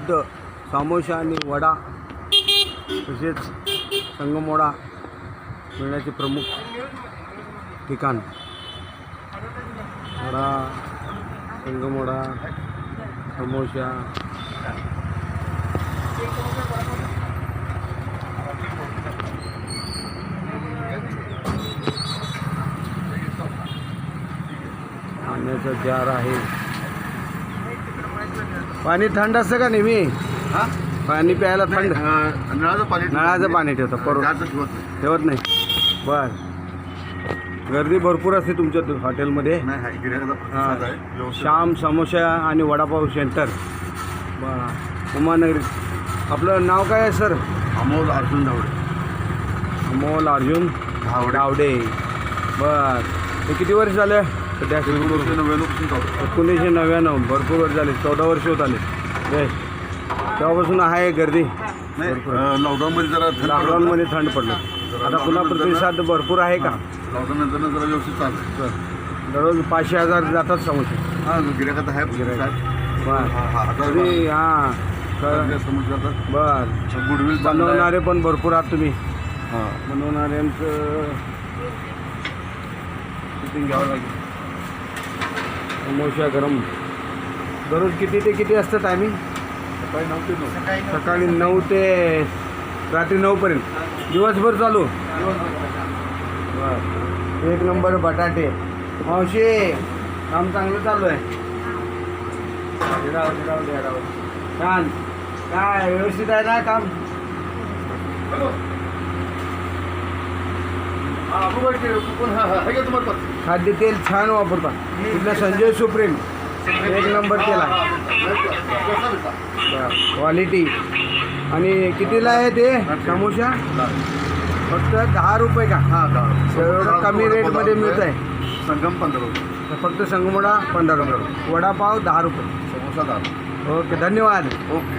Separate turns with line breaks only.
प्रसिद्ध सामोसा आणि वडा तसेच संगमोडा मिळण्याचे प्रमुख ठिकाण. वडा संगमोडा समोशा पाण्याचा जार आहे. पाणी थंड असतं का नेहमी?
हा?
पाणी प्यायला थंड.
नळाचं पाणी
नळाचं पाणी ठेवतं
ठेवत नाही.
बर. गर्दी भरपूर असते तुमच्या हॉटेलमध्ये. श्याम समोसा आणि वडापाव सेंटर. उमानगरी. आपलं नाव काय आहे सर?
अमोल अर्जुन धावडे
अमोल अर्जुन
धावडे
बर. हे किती वर्ष झाले? सध्या
एकोणीसशे नव्याण्णव
भरपूर वर्ष झाले. चौदा वर्ष होत आले. बेस तेव्हापासून आहे गर्दी.
लॉकडाऊनमध्ये जरा.
लॉकडाऊनमध्ये थंड पडलं. आता पुन्हा प्रतिसाद भरपूर आहे का?
लॉकडाऊन नंतर जरा व्यवस्थित चालू.
दररोज पाचशे हजार जातात समोसे
हा गिऱ्हाईकाचा आहे.
बर.
हा समोसे जातात.
बर.
गुडविल.
बनवणारे पण भरपूर आहात तुम्ही.
हा.
बनवणाऱ्यांचं शूटिंग घ्यावं लागेल. समोसा गरम. दररोज किती ते किती असतं टायमिंग
सकाळी नऊ ते नऊ.
सकाळी नऊ ते रात्री नऊपर्यंत दिवसभर चालू? बर. एक नंबर बटाटे. मावशी काम चांगलं चालू आहे. राहू दे. छान. काय व्यवस्थित आहे ना काम
हा अबू भाई कुपन हा हा हे घ्या तुम्हाला पण.
खाद्यतेल छान वापरतात. तिथलं संजय सुप्रीम एक नंबर तेल आहे? क्वालिटी. आणि कितीला आहे ते? समोसा? फक्त दहा रुपये का?
हा.
एवढं कमी रेटमध्ये मिळत आहे
संगम पंधरा रुपये.
फक्त संगमडा पंधरा रुपये. वडापाव दहा रुपये.
समोसा दहा
ओके धन्यवाद.
ओके.